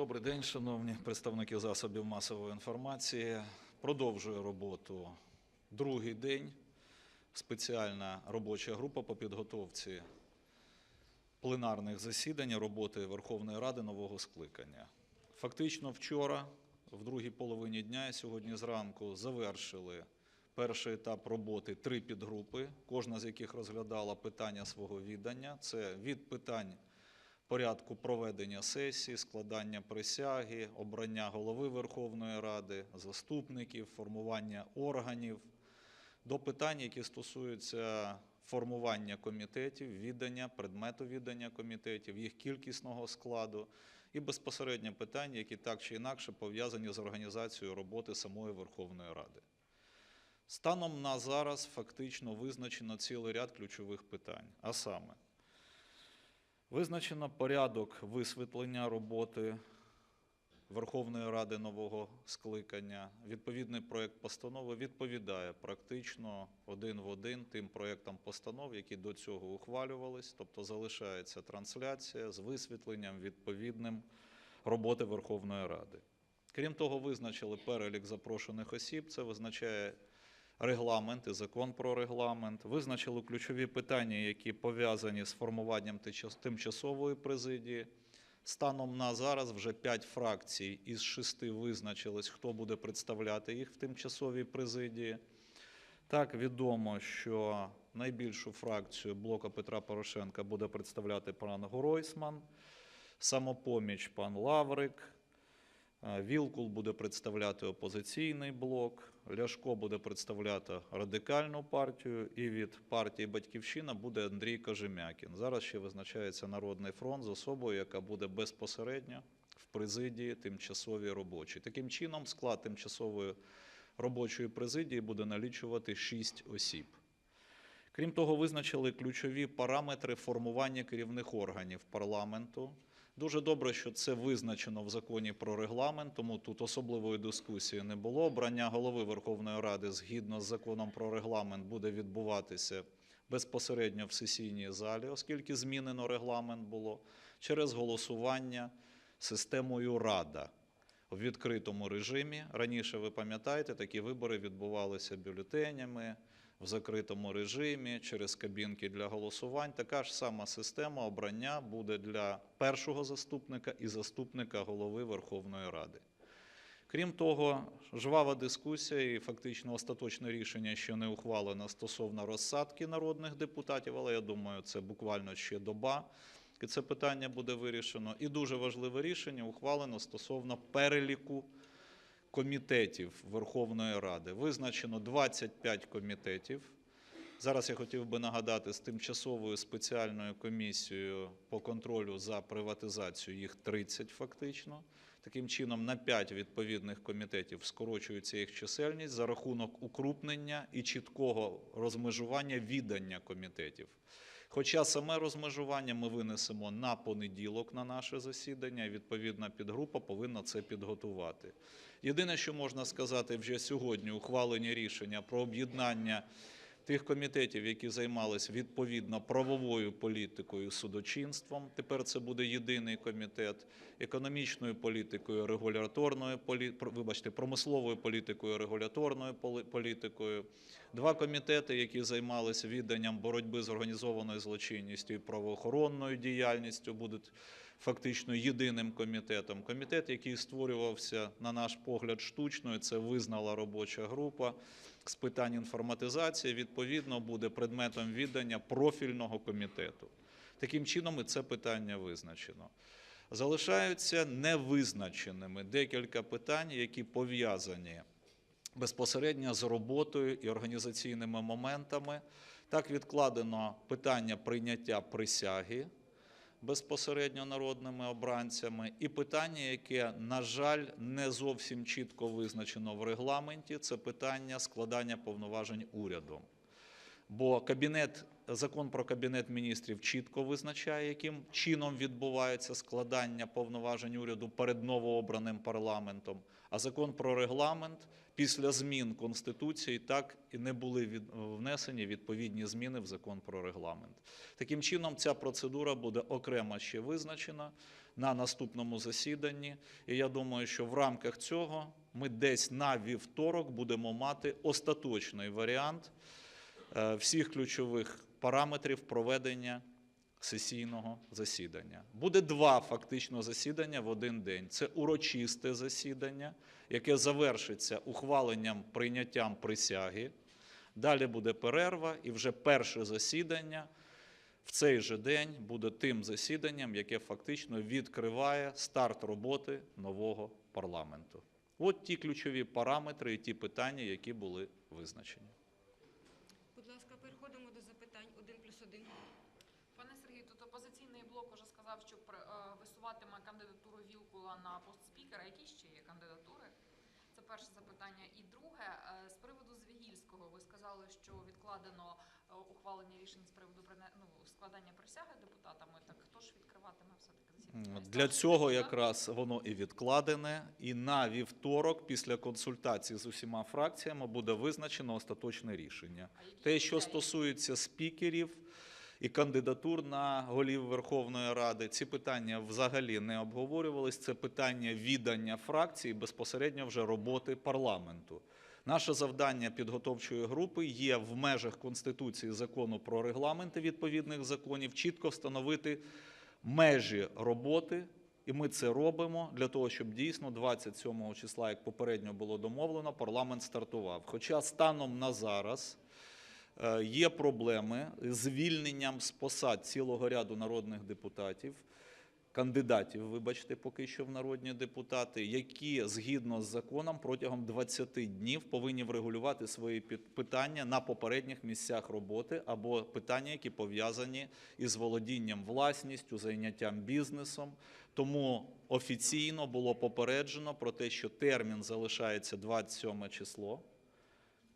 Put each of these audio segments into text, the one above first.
Добрий день, шановні представники засобів масової інформації. Продовжує роботу другий день. Спеціальна робоча група по підготовці пленарних засідань роботи Верховної Ради нового скликання. Фактично вчора, в другій половині дня і сьогодні зранку, завершили перший етап роботи три підгрупи, кожна з яких розглядала питання свого віддання. Це від питань порядку проведення сесії, складання присяги, обрання голови Верховної Ради, заступників, формування органів, до питань, які стосуються формування комітетів, віддання, предмету віддання комітетів, їх кількісного складу і безпосередньо питання, які так чи інакше пов'язані з організацією роботи самої Верховної Ради. Станом на зараз фактично визначено цілий ряд ключових питань, а саме Визначено порядок висвітлення роботи Верховної Ради нового скликання. Відповідний проєкт постанови відповідає практично один в один тим проєктам постанов, які до цього ухвалювались, тобто залишається трансляція з висвітленням відповідним роботи Верховної Ради. Крім того, визначили перелік запрошених осіб, це визначає регламент і закон про регламент, визначили ключові питання, які пов'язані з формуванням тимчасової президії. Станом на зараз вже п'ять фракцій із шести визначились, хто буде представляти їх в тимчасовій президії. Так, відомо, що найбільшу фракцію блока Петра Порошенка буде представляти пан Гройсман, самопоміч пан Лаврик, Вілкул буде представляти опозиційний блок, Ляшко буде представляти радикальну партію, і від партії Батьківщина буде Андрій Кожем'якін. Зараз ще визначається Народний фронт з особою, яка буде безпосередньо в президії тимчасовій робочій. Таким чином, склад тимчасової робочої президії буде налічувати 6 осіб. Крім того, визначили ключові параметри формування керівних органів парламенту. Дуже добре, що це визначено в законі про регламент, тому тут особливої дискусії не було. Обрання голови Верховної Ради згідно з законом про регламент буде відбуватися безпосередньо в сесійній залі, оскільки змінено регламент було через голосування системою Рада у відкритому режимі. Раніше ви пам'ятаєте, такі вибори відбувалися бюлетенями в закритому режимі через кабінки для голосувань. Така ж сама система обрання буде для першого заступника і заступника голови Верховної Ради. Крім того, жвава дискусія і фактично остаточне рішення ще не ухвалено стосовно розсадки народних депутатів, але я думаю, це буквально ще доба. І це питання буде вирішено. І дуже важливе рішення ухвалено стосовно переліку комітетів Верховної Ради. Визначено 25 комітетів. Зараз я хотів би нагадати з тимчасовою спеціальною комісією по контролю за приватизацію їх 30 фактично. Таким чином, на 5 відповідних комітетів скорочується їх чисельність за рахунок укрупнення і чіткого розмежування віддання комітетів. Хоча саме розмежування ми винесемо на понеділок на наше засідання, і відповідна підгрупа повинна це підготувати. Єдине, що можна сказати вже сьогодні, ухвалені рішення про об'єднання тих комітетів, які займалися відповідно правовою політикою, судочинством. Тепер це буде єдиний комітет, економічною політикою, регуляторною вибачте, промисловою політикою, регуляторною політикою. Два комітети, які займалися відданням боротьби з організованою злочинністю і правоохоронною діяльністю, будуть фактично єдиним комітетом. Комітет, який створювався, на наш погляд, штучно, і це визнала робоча група з питань інформатизації, відповідно, буде предметом віддання профільного комітету. Таким чином, і це питання визначено. Залишаються невизначеними декілька питань, які пов'язані безпосередньо з роботою і організаційними моментами. Так відкладено питання прийняття присяги безпосередньо народними обранцями, і питання, яке, на жаль, не зовсім чітко визначено в регламенті, це питання складання повноважень урядом. Бо Кабінет Закон про кабінет міністрів чітко визначає, яким чином відбувається складання повноважень уряду перед новообраним парламентом. А закон про регламент після змін конституції так і не були від, внесені відповідні зміни в закон про регламент. Таким чином, ця процедура буде окремо ще визначена на наступному засіданні. І я думаю, що в рамках цього ми десь на вівторок будемо мати остаточний варіант всіх ключових параметрів проведення сесійного засідання. Буде два фактично засідання в один день. Це урочисте засідання, яке завершиться ухваленням прийняттям присяги. Далі буде перерва, і вже перше засідання в цей же день буде тим засіданням, яке фактично відкриває старт роботи нового парламенту. От ті ключові параметри і ті питання, які були визначені. Будь ласка, переходимо до запитань. Один плюс один. Пане Сергію, тут опозиційний блок уже сказав, що е, висуватиме кандидатуру Вілкула на пост спікера. Які ще є кандидатури? Це перше запитання. І друге, е, з приводу Звігільського, ви сказали, що відкладено е, ухвалення рішень з приводу ну, складання присяги депутатами. Так хто ж відкриватиме все-таки засідання? Для цього якраз воно і відкладене. І на вівторок, після консультацій з усіма фракціями, буде визначено остаточне рішення. Те, що стосується спікерів і кандидатур на голів Верховної Ради, ці питання взагалі не обговорювались. Це питання віддання фракції безпосередньо вже роботи парламенту. Наше завдання підготовчої групи є в межах Конституції закону про регламенти відповідних законів чітко встановити межі роботи. І ми це робимо для того, щоб дійсно 27 числа, як попередньо було домовлено, парламент стартував. Хоча станом на зараз є проблеми з звільненням з посад цілого ряду народних депутатів, кандидатів, вибачте, поки що в народні депутати, які згідно з законом протягом 20 днів повинні врегулювати свої питання на попередніх місцях роботи або питання, які пов'язані із володінням власністю, зайняттям бізнесом. Тому офіційно було попереджено про те, що термін залишається 27 число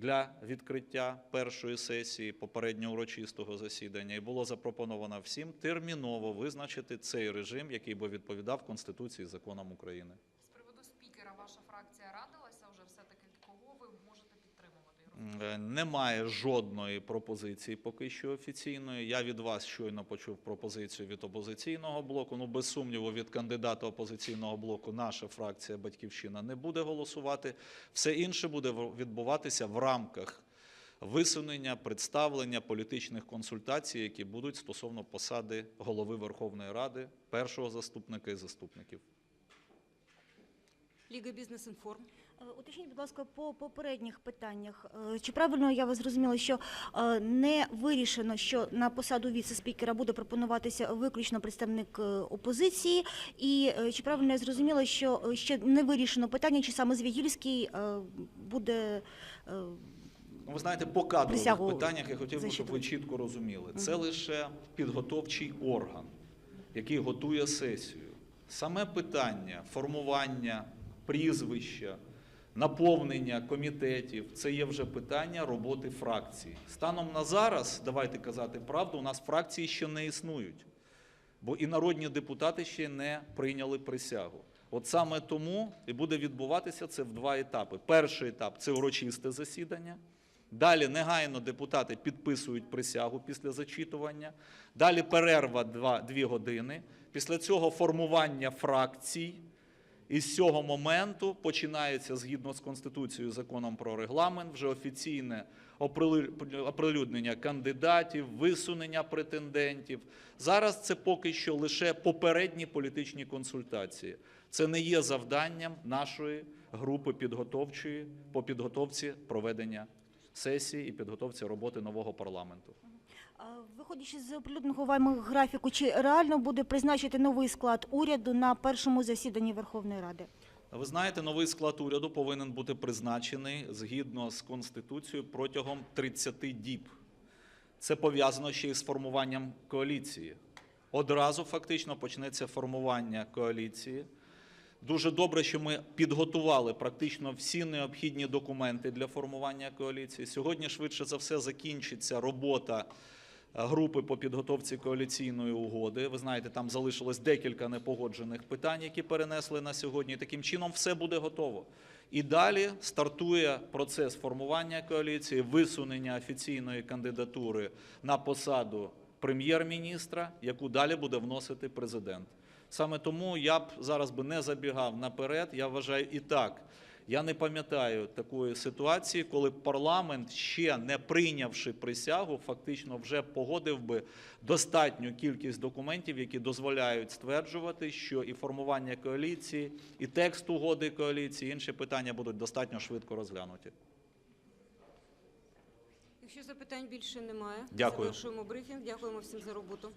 для відкриття першої сесії попереднього урочистого засідання, і було запропоновано всім терміново визначити цей режим, який би відповідав Конституції і законам України. З приводу спікера ваша фракція радилася вже все-таки, кого ви можете підтримувати? і Е, Немає жодної пропозиції поки що офіційної. Я від вас щойно почув пропозицію від опозиційного блоку. Ну, без сумніву, від кандидата опозиційного блоку наша фракція Батьківщина не буде голосувати. Все інше буде відбуватися в рамках висунення, представлення політичних консультацій, які будуть стосовно посади голови Верховної Ради, першого заступника і заступників. Ліга Бізнес Інформ. Е, Уточніть, будь ласка, по попередніх питаннях. е, Чи правильно я вас зрозуміла, що е, не вирішено, що на посаду віце-спікера буде пропонуватися виключно представник опозиції? І чи правильно я зрозуміла, що ще не вирішено питання, чи саме Звігільський буде Ну, ви знаєте, по кадрових Присягу питаннях я хотів би, щоб ви чітко розуміли. Це лише підготовчий орган, який готує сесію. Саме питання формування прізвища, наповнення комітетів це є вже питання роботи фракції. Станом на зараз, давайте казати правду, у нас фракції ще не існують, бо і народні депутати ще не прийняли присягу. От саме тому і буде відбуватися це в два етапи. Перший етап це урочисте засідання. Далі негайно депутати підписують присягу після зачитування. Далі перерва 2, 2 години. Після цього формування фракцій. І з цього моменту починається згідно з Конституцією, законом про регламент, вже офіційне оприлю- оприлюднення кандидатів, висунення претендентів. Зараз це поки що лише попередні політичні консультації. Це не є завданням нашої групи підготовчої по підготовці проведення сесії і підготовці роботи нового парламенту. Виходячи з оприлюдненого вами графіку, чи реально буде призначити новий склад уряду на першому засіданні Верховної Ради? Ви знаєте, новий склад уряду повинен бути призначений згідно з Конституцією протягом 30 діб. Це пов'язано ще й з формуванням коаліції. Одразу фактично почнеться формування коаліції. Дуже добре, що ми підготували практично всі необхідні документи для формування коаліції. Сьогодні, швидше за все, закінчиться робота групи по підготовці коаліційної угоди. Ви знаєте, там залишилось декілька непогоджених питань, які перенесли на сьогодні. Таким чином, все буде готово. І далі стартує процес формування коаліції, висунення офіційної кандидатури на посаду прем'єр-міністра, яку далі буде вносити президент. Саме тому я б зараз би не забігав наперед. Я вважаю і так. Я не пам'ятаю такої ситуації, коли парламент, ще не прийнявши присягу, фактично вже погодив би достатню кількість документів, які дозволяють стверджувати, що і формування коаліції, і текст угоди коаліції, і інші питання будуть достатньо швидко розглянуті. Якщо запитань більше немає, Дякую. завершуємо брифінг. Дякуємо всім за роботу.